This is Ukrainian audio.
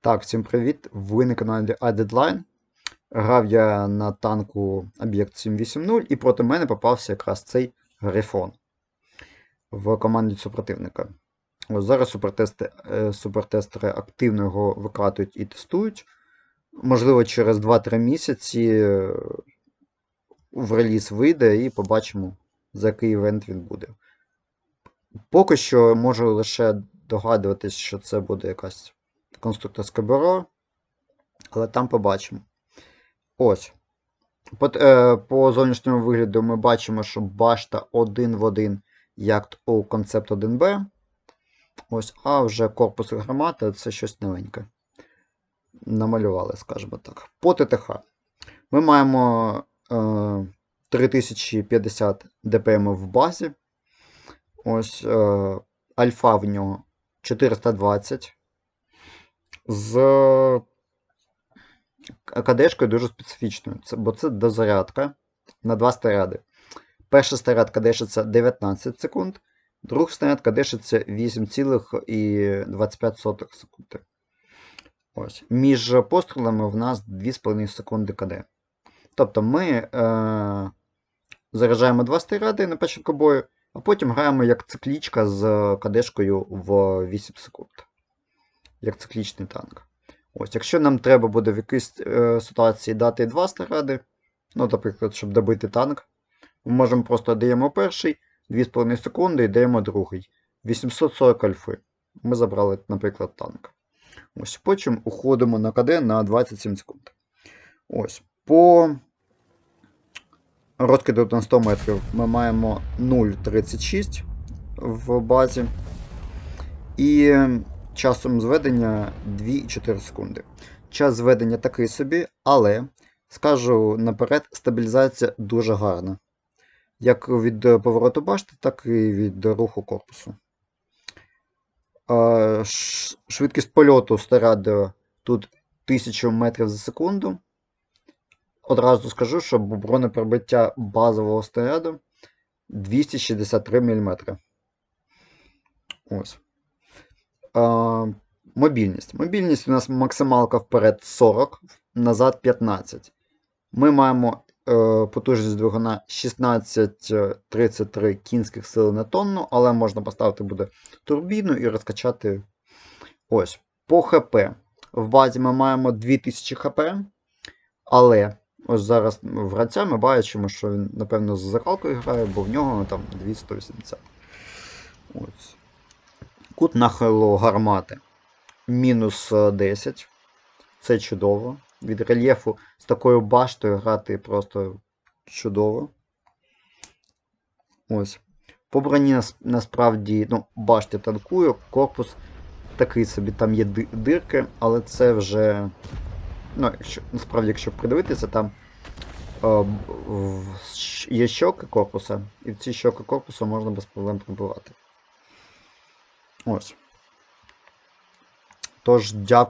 Так, всім привіт! Ви на каналі iDeadline. Грав я на танку об'єкт 780 і проти мене попався якраз цей грифон в команді супротивника. Ось зараз е, супертестери активно його викатують і тестують. Можливо, через 2-3 місяці е, в реліз вийде і побачимо, за який івент він буде. Поки що можу лише догадуватись, що це буде якась конструкторське бюро, але там побачимо. Ось. По, е, по зовнішньому вигляду ми бачимо, що башта один в один, як у концепт 1B. Ось, а вже корпус гармати це щось новеньке. Намалювали, скажімо так. По ТТХ. Ми маємо е, 3050 ДПМ в базі. Ось е, альфа в нього 420 з КДшкою дуже специфічною, бо це дозарядка на два снаряди. Перша снарядка дешиться 19 секунд, друга снарядка дешиться 8,25 секунди. Ось. Між пострілами в нас 2,5 секунди КД. Тобто ми е- заряджаємо два снаряди на початку бою, а потім граємо як циклічка з КДшкою в 8 секунд як циклічний танк. Ось, Якщо нам треба буде в якійсь е, ситуації дати два снаряди, ну, наприклад, щоб добити танк, ми можемо просто даємо перший, 2,5 секунди і даємо другий. 840 альфи. Ми забрали, наприклад, танк. Ось, Потім уходимо на КД на 27 секунд. Ось. По розкиду на 100 метрів ми маємо 0,36 в базі. І часом зведення 2,4 секунди. Час зведення такий собі, але скажу наперед, стабілізація дуже гарна. Як від повороту башти, так і від руху корпусу. Швидкість польоту снаряду тут 1000 метрів за секунду. Одразу скажу, що бронепробиття базового снаряду 263 мм. Ось. Мобільність. Мобільність у нас максималка вперед 40, назад 15. Ми маємо е, потужність двигуна 1633 кінських сил на тонну, але можна поставити буде турбіну і розкачати. Ось. По ХП. В базі ми маємо 2000 ХП, але ось зараз в гравця ми бачимо, що він, напевно, з закалкою грає, бо в нього там 280. Ось. Кут нахилу гармати мінус е, 10. Це чудово. Від рельєфу з такою баштою грати просто чудово. Ось. По броні нас- насправді ну, башти танкує, корпус такий собі, там є дирки, але це вже. Ну, якщо, насправді, якщо придивитися, там е, в- є щоки корпуса, і в ці щоки корпусу можна без проблем пробивати. Ось. Тож, дякую.